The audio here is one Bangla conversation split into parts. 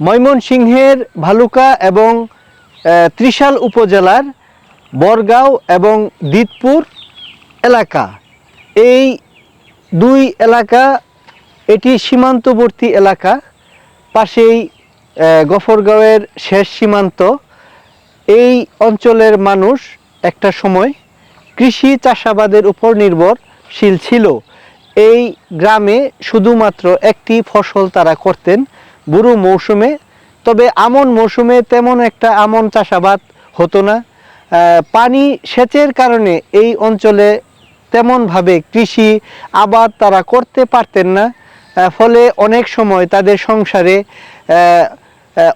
ময়মনসিংহের ভালুকা এবং ত্রিশাল উপজেলার বরগাঁও এবং দিতপুর এলাকা। এই দুই এলাকা, এটি সীমান্তবর্তী এলাকা, পাশেই গফরগাঁওয়ের শেষ সীমান্ত। এই অঞ্চলের মানুষ একটা সময় কৃষি চাষাবাদের উপর নির্ভরশীল ছিল। এই গ্রামে শুধুমাত্র একটি ফসল তারা করতেন বুড়ো মৌসুমে, তবে আমন মৌসুমে তেমন একটা আমন চাষাবাদ হতো না। পানি সেচের কারণে এই অঞ্চলে তেমনভাবে কৃষি আবাদ তারা করতে পারতেন না। ফলে অনেক সময় তাদের সংসারে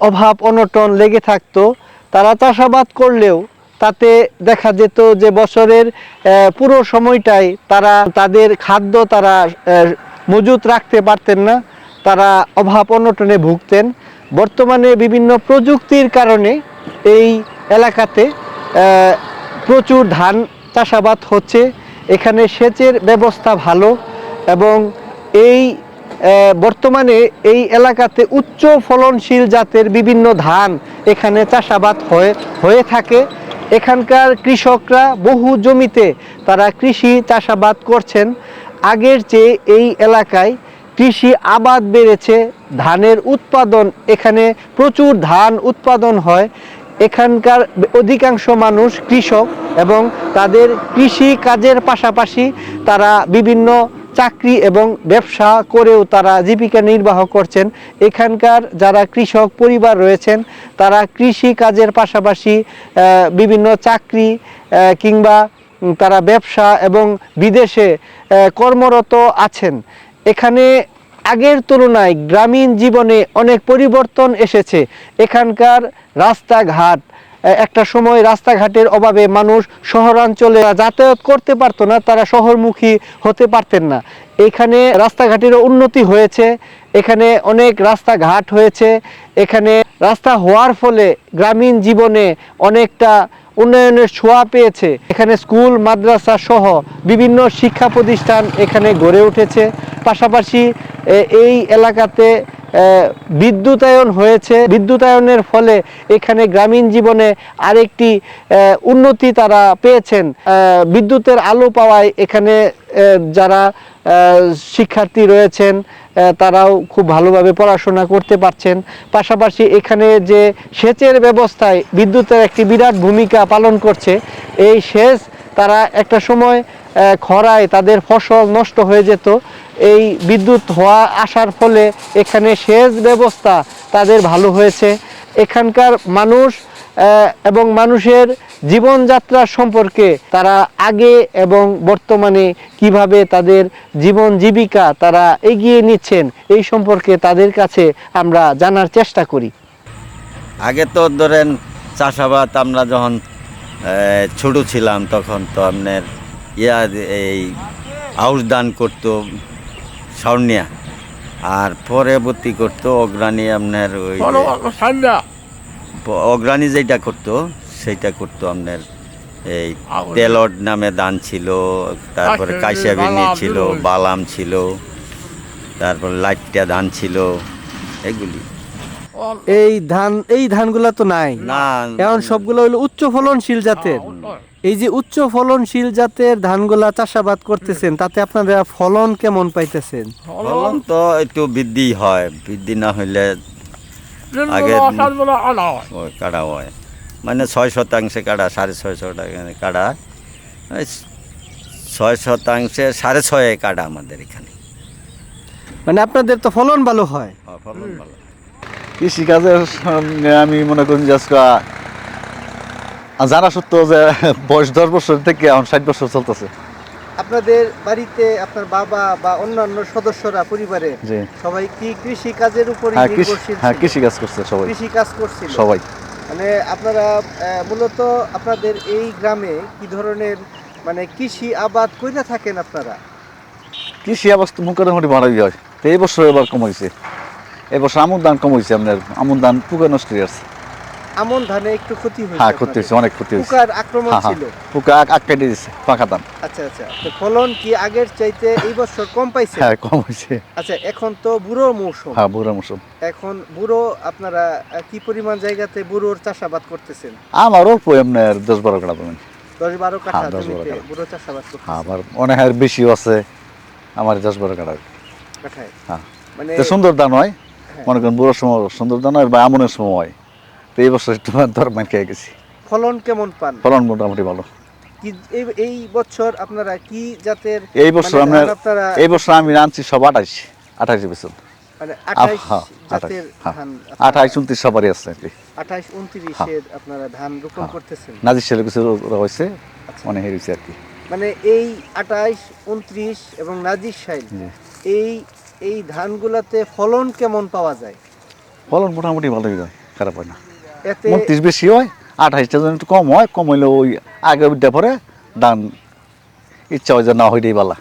অভাব, অনটন লেগে থাকতো। তারা চাষাবাদ করলেও তাতে দেখা যেত যে বছরের পুরো সময়টাই তারা, তাদের খাদ্য তারা মজুত রাখতে পারতেন না। তারা অভাব অনটনে ভুগতেন। বর্তমানে বিভিন্ন প্রযুক্তির কারণে এই এলাকাতে প্রচুর ধান চাষাবাদ হচ্ছে। এখানে সেচের ব্যবস্থা ভালো এবং এই বর্তমানে এই এলাকাতে উচ্চ ফলনশীল জাতের বিভিন্ন ধান এখানে চাষাবাদ হয়ে হয়ে থাকে। এখানকার কৃষকরা বহু জমিতে তারা কৃষি চাষাবাদ করছেন। আগের চেয়ে এই এলাকায় কৃষি আবাদ বেড়েছে, ধানের উৎপাদন, এখানে প্রচুর ধান উৎপাদন হয়। এখানকার অধিকাংশ মানুষ কৃষক এবং তাদের কৃষি কাজের পাশাপাশি তারা বিভিন্ন চাকরি এবং ব্যবসা করেও তারা জীবিকা নির্বাহ করছেন। এখানকার যারা কৃষক পরিবার রয়েছেন, তারা কৃষি কাজের পাশাপাশি বিভিন্ন চাকরি কিংবা তারা ব্যবসা এবং বিদেশে কর্মরত আছেন। এখানে আগের তুলনায় গ্রামীণ জীবনে অনেক পরিবর্তন এসেছে। এখানকার রাস্তাঘাট একটা সময় রাস্তাঘাটের অভাবে মানুষ শহরাঞ্চলে যাতায়াত করতে পারতো না, তারা শহরমুখী হতে পারতেন না। এখানে রাস্তাঘাটেরও উন্নতি হয়েছে, এখানে অনেক রাস্তাঘাট হয়েছে, এখানে রাস্তা হওয়ার ফলে গ্রামীণ জীবনে অনেকটা উন্নয়নের ছোঁয়া পেয়েছে। এখানে স্কুল, মাদ্রাসা সহ বিভিন্ন শিক্ষা প্রতিষ্ঠান এখানে গড়ে উঠেছে। পাশাপাশি এই এলাকাতে বিদ্যুতায়ন হয়েছে। বিদ্যুতায়নের ফলে এখানে গ্রামীণ জীবনে আরেকটি উন্নতি তারা পেয়েছেন। বিদ্যুতের আলো পাওয়ায় এখানে যারা শিক্ষার্থী রয়েছেন তারাও খুব ভালোভাবে পড়াশোনা করতে পারছেন। পাশাপাশি এখানে যে সেচের ব্যবস্থায় বিদ্যুতের একটি বিরাট ভূমিকা পালন করছে, এই সেচ তারা একটা সময় খরায় তাদের ফসল নষ্ট হয়ে যেত। এই বিদ্যুৎ হওয়া আসার ফলে এখানে সেচ ব্যবস্থা তাদের ভালো হয়েছে। এখানকার মানুষ এবং মানুষের জীবনযাত্রা সম্পর্কে তারা আগে এবং বর্তমানে কীভাবে তাদের জীবন জীবিকা তারা এগিয়ে নিচ্ছেন এই সম্পর্কে তাদের কাছে আমরা জানার চেষ্টা করি। আগে তো ধরেন চাষাবাদ আমরা যখন আহ, ছোট ছিলাম তখন তো আপনার ইয়া এই আউশ দান করতো স্বর্ণিয়া আর পরবর্তী করতো অগ্রাণী আপনার ওই অগ্রাণী যেটা করতো সেটা করতো আপনার এই তেলট নামে দান ছিল তারপরে কাইসা বিনি ছিল ছিল। বালাম ছিল তারপর লাইটটা ধান ছিল এগুলি। এই ধান এই ধানগুলা তো নাই। না এখন সবগুলো হলো উচ্চ ফলনশীল জাতের। এই যে উচ্চ ফলনশীল জাতের ধানগুলা চাষাবাদ করতেছেন তাতে আপনারা ফলন কেমন পাইতেছেন? ফলন তো একটু বৃদ্ধি হয় বৃদ্ধি না হইলে আগে কাটা হয়। মানে ছয় শতাংশে কাটা সাড়ে ছয় শতাংশে কাটা ছয় শতাংশে সাড়ে ছয় কাটা আমাদের এখানে। মানে আপনাদের তো ফলন ভালো হয়। ও, ফলন ভালো। কৃষিকাজের সঙ্গে আমি মনে করি যে জানা সত্য যে বয়স দশ বছর থেকে এখন ষাট বছর চলতেছে। আপনাদের বাড়িতে আপনার বাবা বা অন্যান্য সদস্যরা পরিবারে সবাই কি কৃষি কাজের উপর হ্যাঁ কৃষি হ্যাঁ কৃষিকাজ করছে সবাই। কৃষি কাজ করছিল। সবাই। মানে আপনারা মূলত আপনাদের এই গ্রামে কি ধরনের মানে কৃষি আবাদ কইরা থাকেন আপনারা? কৃষি আবাদ তো মোটামুটি মারা হয়। তো এই বছর এবার কমাইছে এই বছর আমন ধান কমাইছে আপনার। আমন ধান পুকে নষ্ট হয়ে আছে আমন ধানে একটু ক্ষতি হয়েছে হ্যাঁ ক্ষতি হয়েছে অনেক ক্ষতি হয়েছে। পোকার আক্রমণ হ্যাঁ, হ্যাঁ। ছিল? পোকা কেটে দিচ্ছে পাকা ধান। আচ্ছা আচ্ছা। তো ফলন কি আগের চাইতে এই বছর কম পাইছে? হ্যাঁ কম হয়েছে। আচ্ছা এখন তো বুড়ো মৌসুম। হ্যাঁ বুড়া মৌসুম। এখন বুড়ো আপনারা কি পরিমাণ জায়গাতে বুড়োর চাষাবাদ করতেছেন? আমার অল্প এমনি দশ বারো কাটা পাবেন দশ বারো কাঠা হ্যাঁ, দশ বারো জমিতে বুড়ো চাষাবাদ করতেছেন? আমার অনেক বেশিও আছে। আমার দশ বারো কাটা কাঠায়? হ্যাঁ। মানে তো সুন্দর ধান হয়। মনে করেন বুড়োর সময় সুন্দর ধান হয় বা আমনের সময় হয়। এই বছর একটু দর খেয়ে গেছি। ফলন কেমন পান? ফলন মোটামুটি ভালো। কি এই এই বছর আপনারা কি জাতের এই বছর মানে আপনারা এই বছর আমি আনছি সব আঠাইশ আঠাইশ বেতন মানে আঠাইশ হ্যাঁ, হ্যাঁ। উনত্রিশ সবারই আছে আর কি। আঠাইশ উনত্রিশের আপনারা ধান রোপণ হ্যাঁ। করতেছেন? নাজির কিছু হয়েছে আচ্ছা। অনেক হয়েছে আর কি। মানে এই আঠাইশ উনত্রিশ এবং নাজির সাইল। এই এই ধানগুলাতে ফলন কেমন পাওয়া যায়? ফলন মোটামুটি ভালোই হয় খারাপ হয় না। উনত্রিশ বেশি হয় আঠাইশটা যেন একটু কম হয় কম হইলে ওই আগে উঠতে পরে ধান ইচ্ছা হয় যে না হইলেই বালা।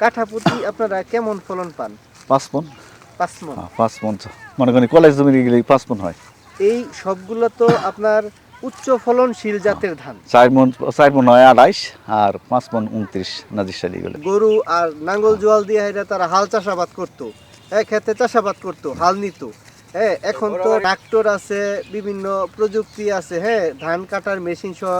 কাঠাপুতি আপনারা কেমন ফলন পান? পাঁচ মন। পাঁচ মন। হ্যাঁ, পাঁচ মন মনে করেন কলেজ জমি গেলে পাঁচ মন হয়। এই সবগুলো তো আপনার উচ্চ ফলনশীল জাতের ধান। চার মন চার মন হয় আঠাইশ আর পাঁচ মন উনত্রিশ নাজির সালি গেলে। গরু আর নাঙ্গল জোয়াল দিয়ে তারা হাল চাষাবাদ করতো। হ্যাঁ খেতে চাষাবাদ করতো হাল নিত। হ্যাঁ এখন তো ট্রাক্টর আছে বিভিন্ন প্রযুক্তি আছে হ্যাঁ ধান কাটার মেশিন সহ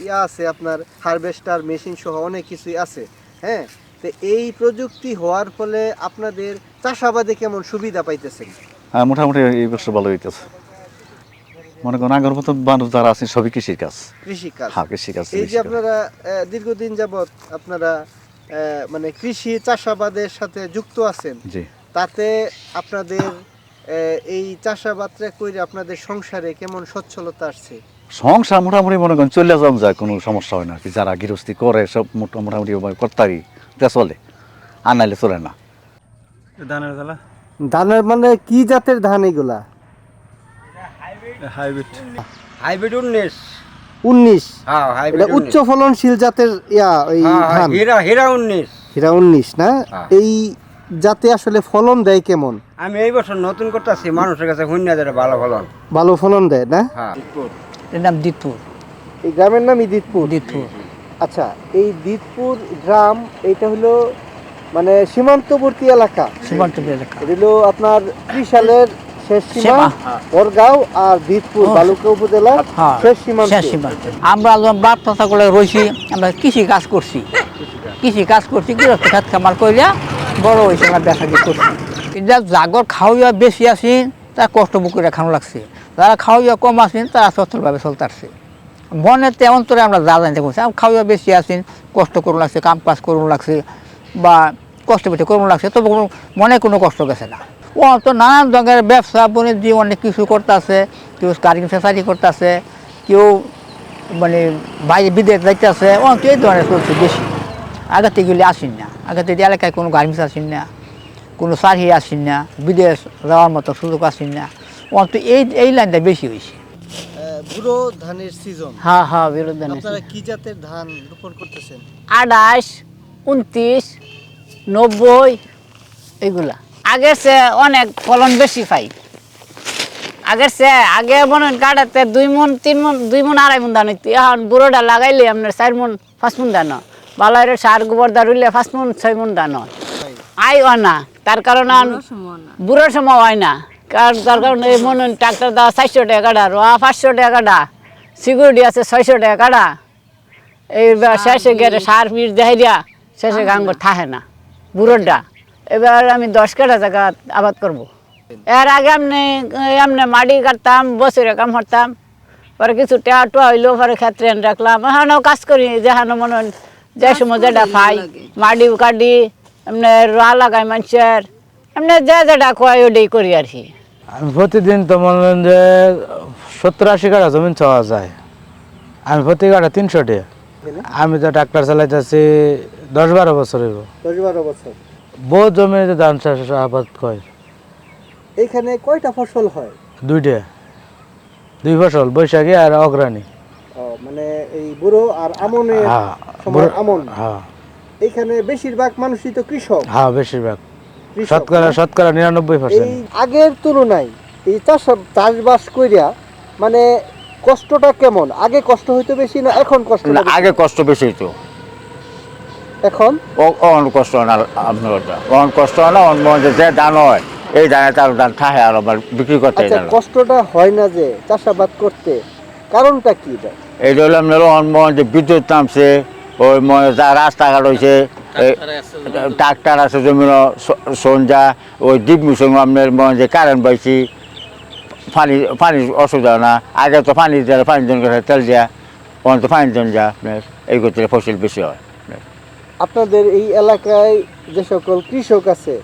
ইয়া আছে আপনার হারভেস্টার মেশিন সহ অনেক কিছুই আছে হ্যাঁ তো এই প্রযুক্তি হওয়ার ফলে আপনাদের চাষাবাদে কেমন সুবিধা পাইতেছেন? হ্যাঁ মোটামুটি এই বছর ভালো হইতেছে। মনে করেন আগের মতন মানুষ যারা আছে সবই কৃষির কাজ কৃষি কাজ হ্যাঁ কৃষি কাজ এই যে আপনারা দীর্ঘদিন যাবৎ আপনারা আহ, মানে কৃষি চাষাবাদের সাথে যুক্ত আছেন জি। তাতে আপনাদের এই চাষাবাদটা করে আপনাদের সংসারে কেমন সচ্ছলতা আসছে? সংসার মোটামুটি মনে করেন চলে যাওয়া যায় কোনো সমস্যা হয় না। আর কি যারা গৃহস্থী করে সব মোটা- মোটামুটি কর্তারি তা চলে আর নাইলে চলে না। ধানের জ্বালা? ধানের মানে কি জাতের ধান এগুলা? হাইব্রিড। হাইব্রিড উনিশ। উনিশ? হ্যাঁ উচ্চ ফলনশীল জাতের ইয়া ওই ধান? হীরা হীরা উনিশ। হীরা উনিশ না? হ্যাঁ। এই জাতে আসলে ফলন দেয় কেমন? আমি এই বছর নতুন করতেছি মানুষের কাছে শূন্য হাজারে ভালো ফলন। ভালো ফলন দেয় না? হ্যাঁ। এর নাম দিতপুর। এই গ্রামের নাম দিতপুর? দিতপুর। আচ্ছা এই দিতপুর গ্রাম এটা হলো মানে সীমান্তবর্তী এলাকা? সীমান্ত এলাকা। এটা হলো আপনার ত্রিশালের শেষ সীমা। বরগাঁও আর দিতপুর। বালুকা উপজেলার হ্যাঁ শেষ সীমান্ত। শেষ সীমান্ত। আমরা যখন বাপ চাষা করে রয়েছি আমরা কৃষি কাজ করছি। কৃষি কাজ। করছি গৃহস্থ খাত খামার করিয়া বড় হয়েছে আমরা বেচা দিয়ে করছি কিন্তু জাগর খাওয়া বেশি আছি তার কষ্ট বুক করে খানো লাগছে। যারা খাওয়া কম আসেন, তারা সচ্ছলভাবে চলতে আসছে। মনে তেমন তোরে আমরা যা জানতে আমি খাওয়া বেশি আছেন কষ্ট করুন লাগছে, কাম কাজ করুন লাগছে, বা কষ্ট পেটে করুন লাগছে, তবে কোনো, মনে কোনো কষ্ট গেছে না। ও তো নানান ধরনের ব্যবসা, বাণিজ্য, অনেক কিছু করতে আছে কেউ কারিং ফেসারি করতে আছে কেউ মানে বাইরে বিদেশ যাইতে আছে ও এই ধরনের চলছে বেশি। আগে থেকে আসেন না। আগে থেকে এলাকায় কোনো গার্মেন্টস আসেন না কোনো সারি আসেন না বিদেশ যাওয়ার মতো সুযোগ আসেন না। ও তো এই এই লাইনটা বেশি হয়েছে। বুড়ো ধানের সিজন হ্যাঁ হ্যাঁ বিরোধী আপনারা কি জাতের ধান রোপণ করতেছেন? আঠাশ উনত্রিশ নব্বই এগুলা। আগের সে অনেক ফলন বেশি পাই। আগের সে আগে মনে গাড়াতে দুই মন তিন মন দুই মন আড়াই মন ধান হইতো। এখন বুড়োটা লাগাইলে আপনার চার মন পাঁচ মন ধান হয়। বালাইয়ের সার গোবর দা রইলে পাঁচ মন ছয় মন ধান হয় আই হয় না তার কারণে বুড়োর সময় হয় না। কারণ তার কারণে এই মনে হয় ট্রাক্টর দেওয়া চারশো টাকা কাটা রোয়া পাঁচশো টাকা কাটা সিকিউরিটি আছে ছয়শো টাকা কাটা। এইবার শেষে গেলে সার পিঠ দেখাই দিয়া শেষে গাঙ্গর থাকে না বুড়োটা। এবার আমি দশ কাটা জায়গা আবাদ করব। এর আগে এমনি এমনি মাটি কাটতাম বছরে কাম করতাম। পরে কিছু টেয়া টোয়া হইল পরে ক্ষেত্রে রাখলাম। এখানেও কাজ করি যেখানে মনে হয় যে সময় যেটা পাই মাটি কাটি এমনি রোয়া লাগাই মানুষের এমনি যে যেটা কয় ওটাই করি আর কি আমি প্রতিদিন তো মনে করেন যে সত্তর আশি কাঠা জমিন চাওয়া যায় আমি প্রতি কাঠা তিনশো টাকা আমি তো ট্রাক্টর চালাইতেছি দশ বারো বছর হইব দশ বারো বছর বহু জমিতে ধান চাষ আবাদ কয় এখানে কয়টা ফসল হয় দুইটা দুই ফসল বৈশাখী আর অগ্রাণী মানে এই বুড়ো আর আমনের হ্যাঁ সময় আমন। হ্যাঁ। এখানে বেশিরভাগ মানুষই তো কৃষক। হ্যাঁ বেশিরভাগ। শতকরা শতকরা নিরানব্বই পার্সেন্ট আগের তুলনায় এই চাষ চাষবাস কইরা মানে কষ্টটা কেমন? আগে কষ্ট হইতো বেশি না এখন কষ্ট না, আগে কষ্ট বেশি হইতো। এখন? অন কষ্ট হয় না আপনার অন কষ্ট না অন মনে যে ধান হয়। এই ধানে তার ধান ঠাহে আর আমার বিক্রি করতে আচ্ছা কষ্টটা হয় না যে চাষাবাদ করতে। কারণটা কি এটা এই হলো আপনার অন যে বিদ্যুৎ নামছে ওই রাস্তাঘাট হয়েছে ট্রাক্টার আছে জমিন। সঞ্জা ওই ডিপ মিশন আপনার মনে যে কারেন্ট পাইছি পানি পানি অসুবিধা না। আগে তো পানি দেওয়া পানি জন করে তেল দেওয়া অন তো পানি জন যা আপনার এই করতে ফসল বেশি হয় আপনাদের এই এলাকায় যে সকল কৃষক আছে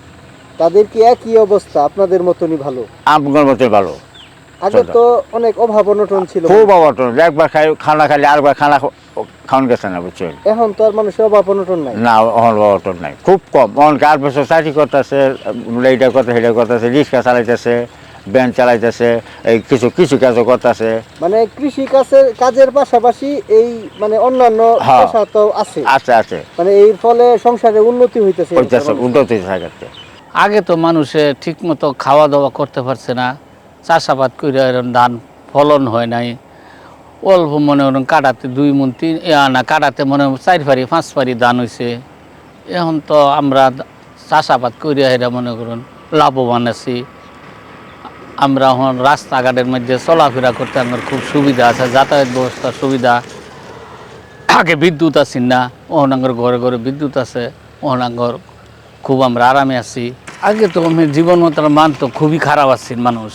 তাদের কি একই অবস্থা? আপনাদের মতনই ভালো? আমগুলোর মতো ভালো। আগে তো অনেক অভাব অনটন ছিল। খুব অবটন একবার খাই খানা খালি আরেকবার খানা খাওয়ান গেছে না বুঝছেন? এখন তো আর মানুষের অভাব অনটন নাই। না অহন অবটন নাই। খুব কম। অন কার বছর চাকরি করতেছে এইটা করতে সেইটা করতেছে রিক্সা চালাইতেছে ব্যান চালাইতেছে এই কিছু কিছু কাজও করতেছে। মানে কৃষি কাজের কাজের পাশাপাশি এই মানে অন্যান্য হ্যাঁ। পেশা তো আছে। আছে আছে। মানে এই ফলে সংসারে উন্নতি হইতেছে। হইতেছে উন্নত থাকে। আগে তো মানুষে ঠিক মতো খাওয়া দাওয়া করতে পারছে না। চাষাবাদ করে এরকম ধান ফলন হয় নাই। অল্প মনে করেন কাটাতে দুই মন, তিন না কাটাতে মনে চার ফারি পাঁচ ফারি ধান হয়েছে এখন তো আমরা চাষাবাদ করে এরা মনে করুন লাভবান আছি। আমরা এখন রাস্তাঘাটের মধ্যে চলাফেরা করতে আমার খুব সুবিধা আছে, যাতায়াত ব্যবস্থার সুবিধা। আগে বিদ্যুৎ আছি না অহনাঙ্গর ঘরে ঘরে বিদ্যুৎ আছে অহনাঙ্গর খুব আমরা আরামে আছি। আগে তো আমি জীবন মতার মান তো খুবই খারাপ আছে মানুষ।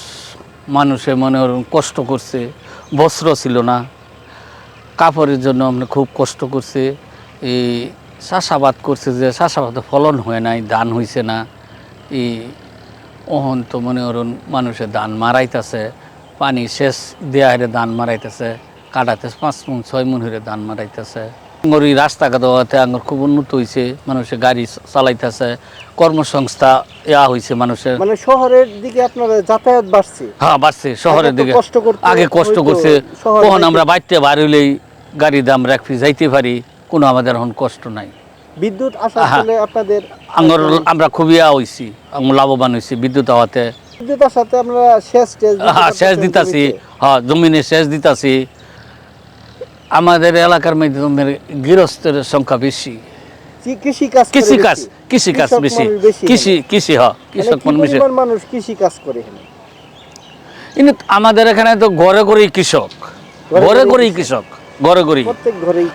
মানুষে মনে করুন কষ্ট করছে, বস্ত্র ছিল না, কাপড়ের জন্য আমরা খুব কষ্ট করছে, এই চাষাবাদ করছে যে চাষাবাদে ফলন হয় নাই, ধান হইছে না, এই অহন তো মনে করুন মানুষের ধান মারাইতেছে, পানি শেষ দেয়া হেরে ধান মারাইতেছে, কাটাতে পাঁচ মন, ছয় মন হরে ধান মারাইতেছে। আঙ্গর এই রাস্তাঘাট হওয়াতে আঙ্গর খুব উন্নত হয়েছে মানুষের গাড়ি চালাইতেছে কর্মসংস্থা ইয়া হয়েছে মানুষের। মানে শহরের দিকে আপনারা যাতায়াত বাড়ছে? হ্যাঁ বাড়ছে শহরের দিকে। কষ্ট করতে আগে কষ্ট করছে তখন আমরা বাইতে বার হইলেই গাড়ির দাম রাখি যাইতে পারি কোনো আমাদের এখন কষ্ট নাই। বিদ্যুৎ আসার ফলে আপনাদের আঙ্গর আমরা খুবই ইয়া হয়েছি আমরা লাভবান হয়েছি বিদ্যুৎ হওয়াতে বিদ্যুৎ আসাতে আমরা সেচ হ্যাঁ সেচ দিতাছি হ্যাঁ জমিনে সেচ দিতাছি। আমাদের এলাকার মধ্যে গৃহস্থের সংখ্যা বেশি। কি- কৃষি কাজ করে কৃষি কাজ বেশি। কৃষি কৃষি হ কৃষক মানুষ বেশি। পরিমাণ মানুষ কৃষি কাজ করে কিন্তু আমাদের এখানে তো ঘরে ঘরেই কৃষক। ঘরে ঘরেই কৃষক ঘরে প্রত্যেক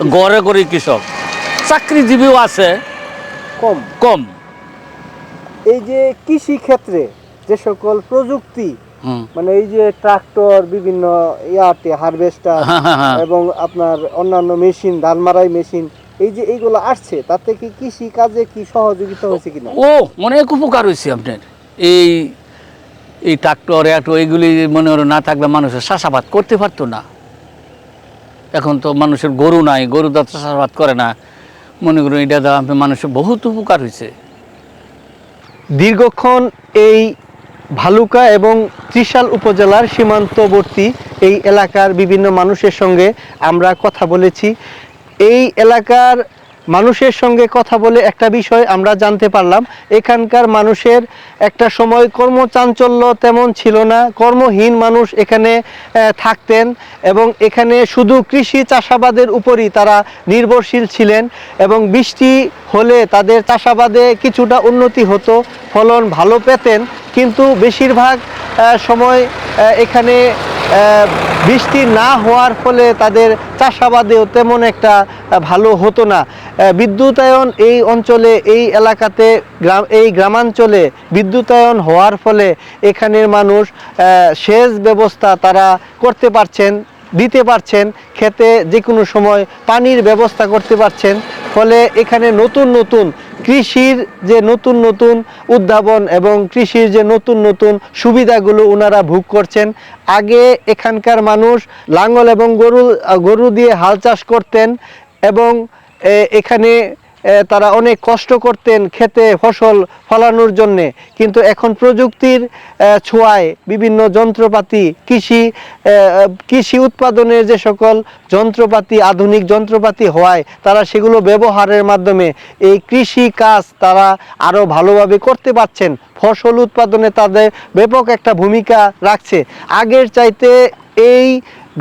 ঘরে ঘরেই কৃষক। চাকরিজীবীও আছে। কম। কম। এই যে কৃষি ক্ষেত্রে যে সকল প্রযুক্তি মানে এই যে ট্রাক্টর বিভিন্ন ইয়াতে হারভেস্টার হ্যাঁ, হ্যাঁ, হ্যাঁ। এবং আপনার অন্যান্য মেশিন ধান মারাই মেশিন এই যে এইগুলো আসছে তাতে কি কৃষি কাজে কি সহযোগিতা হয়েছে কিনা? ও অনেক উপকার হয়েছে আপনার। এই এই ট্রাক্টর একটু এইগুলি মনে হলো না থাকলে মানুষের চাষাবাদ করতে পারতো না। এখন তো মানুষের গরু নাই গরু তো চাষাবাদ করে না। মনে করুন এটা দ্বারা আপনার মানুষের বহুত উপকার হয়েছে। দীর্ঘক্ষণ এই ভালুকা এবং ত্রিশাল উপজেলার সীমান্তবর্তী এই এলাকার বিভিন্ন মানুষের সঙ্গে আমরা কথা বলেছি। এই এলাকার মানুষের সঙ্গে কথা বলে একটা বিষয় আমরা জানতে পারলাম। এখানকার মানুষের একটা সময় কর্মচাঞ্চল্য তেমন ছিল না, কর্মহীন মানুষ এখানে থাকতেন এবং এখানে শুধু কৃষি চাষাবাদের উপরই তারা নির্ভরশীল ছিলেন এবং বৃষ্টি হলে তাদের চাষাবাদে কিছুটা উন্নতি হতো, ফলন ভালো পেতেন। কিন্তু বেশিরভাগ সময় এখানে বৃষ্টি না হওয়ার ফলে তাদের চাষাবাদেও তেমন একটা ভালো হতো না। বিদ্যুতায়ন এই অঞ্চলে, এই এলাকাতে গ্রাম, এই গ্রামাঞ্চলে বিদ্যুতায়ন হওয়ার ফলে এখানের মানুষ সেচ ব্যবস্থা তারা করতে পারছেন, দিতে পারছেন, খেতে যে কোনো সময় পানির ব্যবস্থা করতে পারছেন। ফলে এখানে নতুন নতুন কৃষির যে নতুন নতুন উদ্ভাবন এবং কৃষির যে নতুন নতুন সুবিধাগুলো ওনারা ভোগ করছেন, আগে এখানকার মানুষ লাঙল এবং গরু গরু দিয়ে হাল চাষ করতেন এবং এখানে তারা অনেক কষ্ট করতেন খেতে, ফসল ফলানোর জন্যে। কিন্তু এখন প্রযুক্তির ছোঁয়ায় বিভিন্ন যন্ত্রপাতি, কৃষি কৃষি উৎপাদনের যে সকল যন্ত্রপাতি, আধুনিক যন্ত্রপাতি হওয়ায় তারা সেগুলো ব্যবহারের মাধ্যমে এই কৃষি কাজ তারা আরও ভালোভাবে করতে পারছেন। ফসল উৎপাদনে তাদের ব্যাপক একটা ভূমিকা রাখছে। আগের চাইতে এই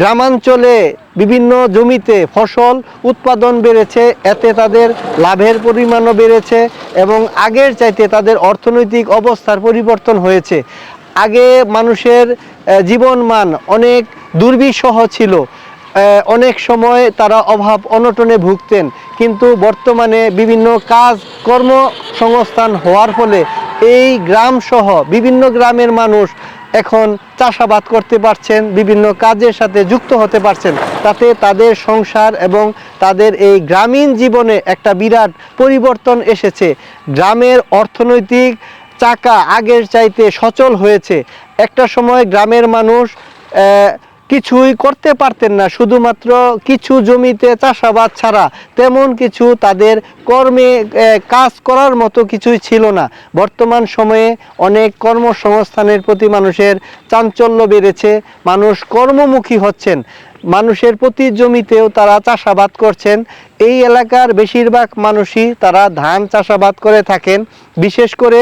গ্রামাঞ্চলে বিভিন্ন জমিতে ফসল উৎপাদন বেড়েছে, এতে তাদের লাভের পরিমাণও বেড়েছে এবং আগের চাইতে তাদের অর্থনৈতিক অবস্থার পরিবর্তন হয়েছে। আগে মানুষের জীবনমান অনেক দুর্বিষহ ছিল। অনেক সময় তারা অভাব অনটনে ভুগতেন, কিন্তু বর্তমানে বিভিন্ন কাজ, কর্মসংস্থান হওয়ার ফলে এই গ্রামসহ বিভিন্ন গ্রামের মানুষ এখন চাষাবাদ করতে পারছেন, বিভিন্ন কাজের সাথে যুক্ত হতে পারছেন, তাতে তাদের সংসার এবং তাদের এই গ্রামীণ জীবনে একটা বিরাট পরিবর্তন এসেছে। গ্রামের অর্থনৈতিক চাকা আগের চাইতে সচল হয়েছে। একটা সময় গ্রামের মানুষ কিছুই করতে পারতেন না। শুধুমাত্র কিছু জমিতে চাষাবাদ ছাড়া তেমন কিছু তাদের কর্মে কাজ করার মতো কিছুই ছিল না। বর্তমান সময়ে অনেক কর্মসংস্থানের প্রতি মানুষের চাঞ্চল্য বেড়েছে। মানুষ কর্মমুখী হচ্ছেন। মানুষের প্রতি জমিতেও তারা চাষাবাদ করছেন। এই এলাকার বেশিরভাগ মানুষই তারা ধান চাষাবাদ করে থাকেন। বিশেষ করে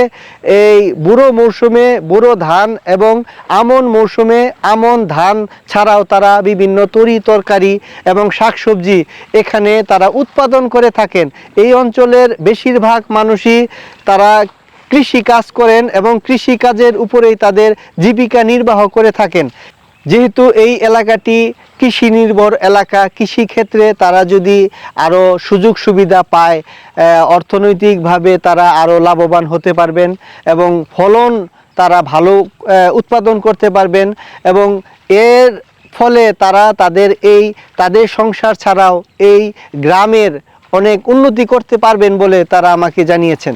এই বুড়ো মৌসুমে বুড়ো ধান এবং আমন মৌসুমে আমন ধান ছাড়াও তারা বিভিন্ন তরি তরকারি এবং শাকসবজি এখানে তারা উৎপাদন করে থাকেন। এই অঞ্চলের বেশিরভাগ মানুষই তারা কৃষি কাজ করেন এবং কৃষি কাজের উপরেই তাদের জীবিকা নির্বাহ করে থাকেন। যেহেতু এই এলাকাটি কৃষি নির্ভর এলাকা, কৃষি ক্ষেত্রে তারা যদি আরও সুযোগ সুবিধা পায় অর্থনৈতিকভাবে তারা আরও লাভবান হতে পারবেন এবং ফলন তারা ভালো উৎপাদন করতে পারবেন এবং এর ফলে তারা তাদের এই, তাদের সংসার ছাড়াও এই গ্রামের অনেক উন্নতি করতে পারবেন বলে তারা আমাকে জানিয়েছেন।